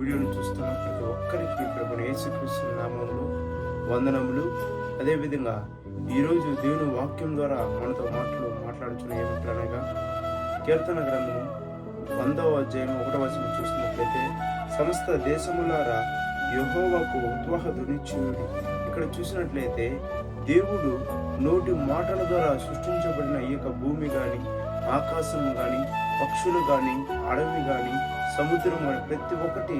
వీడియోను చూస్తున్న ప్రతి ఒక్కరికి ప్రభుని యేసుక్రీస్తు నామంలో వందనములు. అదేవిధంగా ఈరోజు దేవుని వాక్యం ద్వారా మనతో మాటలు మాట్లాడుచున్న ఏమిటనగా కీర్తన గ్రంథము వందవ అధ్యాయం ఒకటవ వచనం చూసినట్లయితే సమస్త దేశములారా యహోవకు ఉత్వాహ ధ్వనిచ్చుడి ఇక్కడ చూసినట్లయితే దేవుడు నోటి మాటల ద్వారా సృష్టించబడిన ఈ యొక్క భూమి కానీ ఆకాశం కానీ పక్షులు కానీ అడవి కానీ సముద్రం ప్రతి ఒక్కటి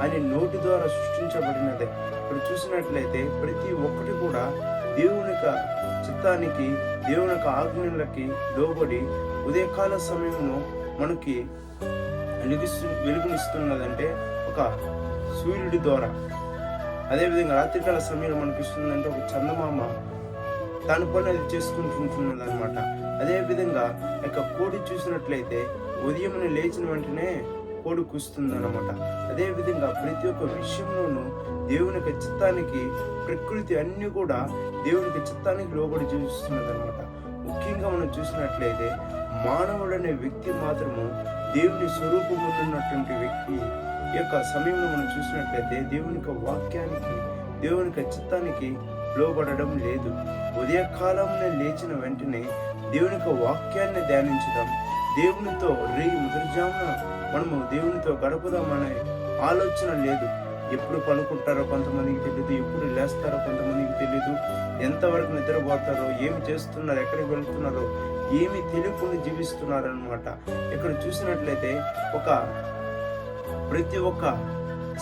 ఆయన నోటి ద్వారా సృష్టించబడినదే. ఇప్పుడు చూసినట్లయితే ప్రతి ఒక్కటి కూడా దేవుని యొక్క చిత్తానికి దేవుని యొక్క ఆజ్ఞలకి లోబడి ఉదయకాల సమయంలో మనకి వెలుగిస్తు వెలుగునిస్తున్నదంటే ఒక సూర్యుడి ద్వారా. అదేవిధంగా రాత్రికాల సమయంలో మనకి ఇస్తుందంటే ఒక చందమామ. దాని పని అది చేసుకుంటుంటున్నది అనమాట అదేవిధంగా యొక్క కోడి చూసినట్లయితే ఉదయం లేచిన వెంటనే కోడి అనమాట అదేవిధంగా ప్రతి ఒక్క విషయంలోనూ దేవుని యొక్క చిత్తానికి ప్రకృతి అన్నీ కూడా దేవుని యొక్క చిత్తానికి లోబడి చూస్తున్నది అనమాట ముఖ్యంగా మనం చూసినట్లయితే మానవుడు అనే వ్యక్తి మాత్రము దేవుని స్వరూపమవుతున్నటువంటి ఉన్నటువంటి వ్యక్తి ఈ యొక్క సమయంలో మనం చూసినట్లయితే దేవుని యొక్క వాక్యానికి దేవుని యొక్క చిత్తానికి లోబడడం లేదు. ఉదయకాలంలో లేచిన వెంటనే దేవుని యొక్క వాక్యాన్ని ధ్యానించడం దేవునితో రే ముద్రజామున మనము దేవునితో గడుపుదామనే ఆలోచన లేదు. ఎప్పుడు పనుకుంటారో కొంతమందికి తెలియదు ఎప్పుడు లేస్తారో కొంతమందికి తెలియదు ఎంతవరకు నిద్రపోతారో ఏమి చేస్తున్నారో ఎక్కడికి వెళ్తున్నారో ఏమి తెలియకుండా జీవిస్తున్నారనమాట ఇక్కడ చూసినట్లయితే ఒక ప్రతి ఒక్క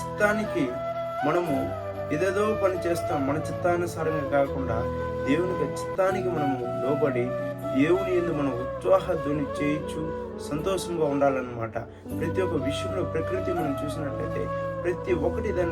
స్థానికి మనము ఏదేదో పని చేస్తాం మన చిత్తానుసారంగా కాకుండా దేవునికి చిత్తానికి మనము లోబడి దేవుని ఎందు మనం ఉత్సాహ ధ్వని సంతోషంగా ఉండాలన్నమాట. ప్రతి ఒక్క విషయంలో ప్రకృతి మనం చూసినట్లయితే ప్రతి ఒక్కటి దాని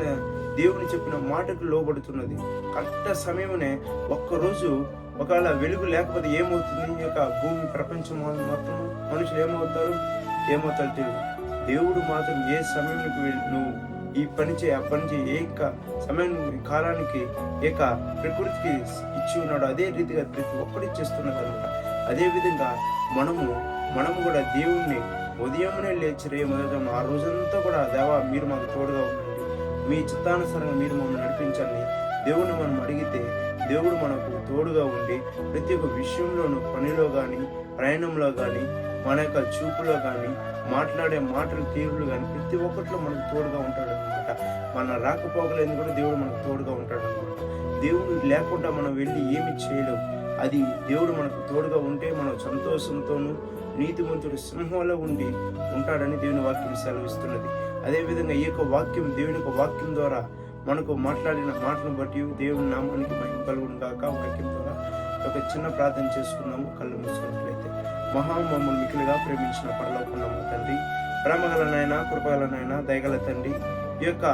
దేవుని చెప్పిన మాటకు లోబడుతున్నది. కరెక్ట్ సమయమునే ఒక్కరోజు ఒకవేళ వెలుగు లేకపోతే ఏమవుతుంది? ఈ యొక్క భూమి ప్రపంచం మొత్తం మనుషులు ఏమవుతారు? ఏమవుతారు? తెలియదు దేవుడు మాత్రం ఏ సమయానికి వెళ్- నువ్వు ఈ పని చేయి ఆ పని చేయి. ఏక సమయం కాలానికి ఏక ప్రకృతికి ఇచ్చి ఉన్నాడు. అదే రీతిగా ప్రతి ఒక్కటి చేస్తున్నది అనమాట అదే విధంగా మనము మనము కూడా దేవుణ్ణి ఉదయమునే లేచి రే మొదట ఆ రోజంతా కూడా దేవా మీరు మాకు తోడుగా ఉండండి. మీ చిత్తానుసారంగా మీరు మమ్మల్ని నడిపించండి. దేవుని మనం అడిగితే దేవుడు మనకు తోడుగా ఉండి ప్రతి ఒక్క విషయంలోనూ పనిలో కానీ ప్రయాణంలో కానీ మన యొక్క చూపులో కానీ మాట్లాడే మాటల తీరులు కానీ ప్రతి ఒక్కటిలో మనకు తోడుగా ఉంటాడు అనమాట మన రాకపోకలేదు కూడా దేవుడు మనకు తోడుగా ఉంటాడు అనమాట దేవుడు లేకుండా మనం వెళ్ళి ఏమి చేయలేం. అది దేవుడు మనకు తోడుగా ఉంటే మనం సంతోషంతోనూ నీతిమంతుడు సింహంలో ఉండి ఉంటాడని దేవుని వాక్యం సెలవిస్తున్నది. అదేవిధంగా ఈ యొక్క వాక్యం దేవుని యొక్క వాక్యం ద్వారా మనకు మాట్లాడిన మాటను బట్టి దేవుని నామానికి మహిమ కలుగును కాక వాక్యం ద్వారా ఒక చిన్న ప్రార్థన చేసుకున్నాము కళ్ళు మూసుకున్నట్లయితే. మహా మమ్మల్ని మికిలిగా ప్రేమించిన పరలోకున్న తండ్రి. ప్రేమగల నాయన కృపగల నాయన దయగల తండ్రి. ఈ యొక్క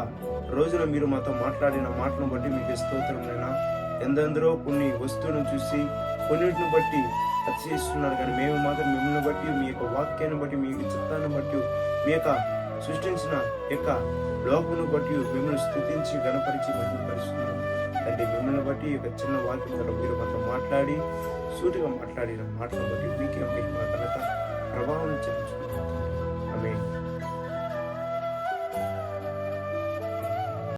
రోజున మీరు మాతో మాట్లాడిన మాటను బట్టి మీకు స్తోత్రమైనా ఎందెందరో కొన్ని వస్తువులను చూసి కొన్నిటిని బట్టి అతిశయిస్తున్నారు. కానీ మేము మాత్రం మిమ్మల్ని బట్టి మీ యొక్క వాక్యాన్ని బట్టి మీ యొక్క చిత్తాన్ని బట్టి మీ యొక్క సృష్టించిన యొక్క లోకమును బట్టి మిమ్మల్ని స్థుతించి గణపరిచి మహిమపరుస్తున్నాను కాబట్టి బట్టి ఈ యొక్క చిన్న వాక్యం ద్వారా మీరు మాతో మాట్లాడి సూటిగా మాట్లాడిన మాటను బట్టి మీకే మహిమ ఘనత